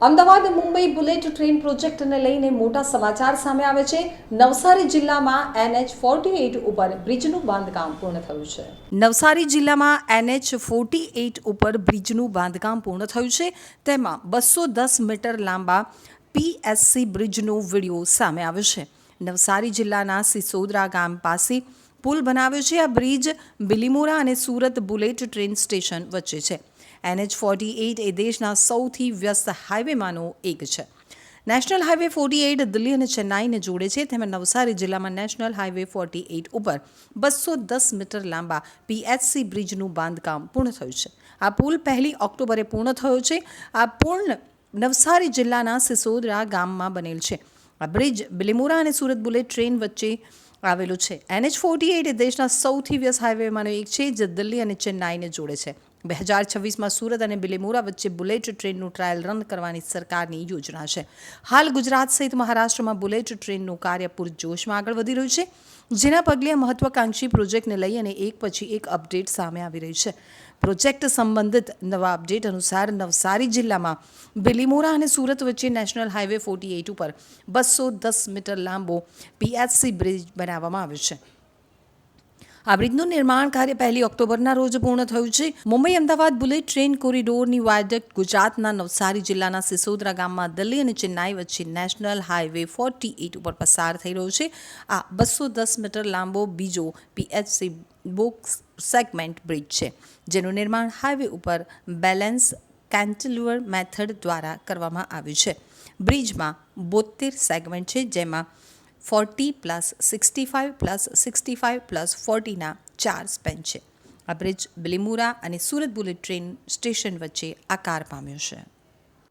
Ahmedabad Mumbai bullet train પ્રોજેક્ટને લઈને મોટા સમાચાર સામે આવે છે. નવસારી જિલ્લામાં એનએચ ફોર્ટી એઇટ ઉપર બ્રિજનું બાંધકામ પૂર્ણ થયું છે. નવસારી જિલ્લામાં એનએચ ફોર્ટી એઇટ ઉપર બ્રિજનું બાંધકામ પૂર્ણ થયું છે. તેમાં બસો દસ મીટર લાંબા પીએસસી બ્રિજનો વીડિયો સામે આવ્યો છે. નવસારી જિલ્લાના સિસોદરા ગામ પાસે પુલ બનાવ્યો છે. આ બ્રિજ બિલીમોરા અને સુરત બુલેટ ટ્રેન સ્ટેશન વચ્ચે છે. એનએચ ફોર્ટી એઇટ એ દેશના સૌથી વ્યસ્ત હાઈવેમાંનો એક છે. National highway forty eight Delhi અને ચેન્નાઈને જોડે છે. તેમાં નવસારી જિલ્લામાં નેશનલ હાઈવે ફોર્ટી એઇટ ઉપર બસો દસ મીટર લાંબા પીએચસી બ્રિજનું બાંધકામ પૂર્ણ થયું છે. આ પુલ પહેલી ઓક્ટોબરે પૂર્ણ થયો છે. આ પૂર્ણ નવસારી જિલ્લાના સિસોદરા ગામમાં બનેલ છે. આ બ્રિજ બિલીમોરા અને સુરત બુલેટ ટ્રેન વચ્ચે આવેલું છે. એનએચ ફોર્ટી એઇટ દેશના સૌથી વ્યસ્ત હાઈવેમાંનો એક છે, જે દિલ્હી અને ચેન્નાઈને જોડે છે. બે હજાર છવ્વીસમાં સુરત અને બિલીમોરા વચ્ચે બુલેટ ટ્રેનનું ટ્રાયલ રન કરવાની સરકારની યોજના છે. હાલ ગુજરાત સહિત મહારાષ્ટ્રમાં બુલેટ ટ્રેનનું કાર્ય પૂરજોશમાં આગળ વધી રહ્યું છે, જેના પગલે મહત્વાકાંક્ષી પ્રોજેક્ટને લઈ અને એક પછી એક અપડેટ સામે આવી રહી છે. પ્રોજેક્ટ સંબંધિત નવા અપડેટ અનુસાર નવસારી જિલ્લામાં બિલીમોરા અને સુરત વચ્ચે નેશનલ હાઈવે ફોર્ટી એઇટ ઉપર બસો દસ મીટર લાંબો પીએચસી બ્રિજ બનાવવામાં આવ્યો છે. આ બ્રિજનું નિર્માણ કાર્ય પહેલી ઓક્ટોબરના રોજ પૂર્ણ થયું છે. મુંબઈ અમદાવાદ બુલેટ ટ્રેન કોરિડોરની વાયડક્ટ ગુજરાતના નવસારી જિલ્લાના સિસોદરા ગામમાં દિલ્હી અને ચેન્નાઈ વચ્ચે નેશનલ હાઈવે ફોર્ટી એઇટ ઉપર પસાર થઈ રહ્યો છે. આ બસો દસ મીટર લાંબો બીજો પીએચસી બોક્સ સેગમેન્ટ બ્રિજ છે, જેનું નિર્માણ હાઈવે ઉપર બેલેન્સ કેન્ટિલિવર મેથડ દ્વારા કરવામાં આવ્યું છે. બ્રિજમાં બોતેર સેગમેન્ટ છે, જેમાં forty plus sixty five plus sixty five plus ફોર્ટીના ચાર સ્પેન છે આ બ્રિજ બિલીમોરા અને સુરત બુલેટ ટ્રેન સ્ટેશન વચ્ચે આકાર પામ્યો છે.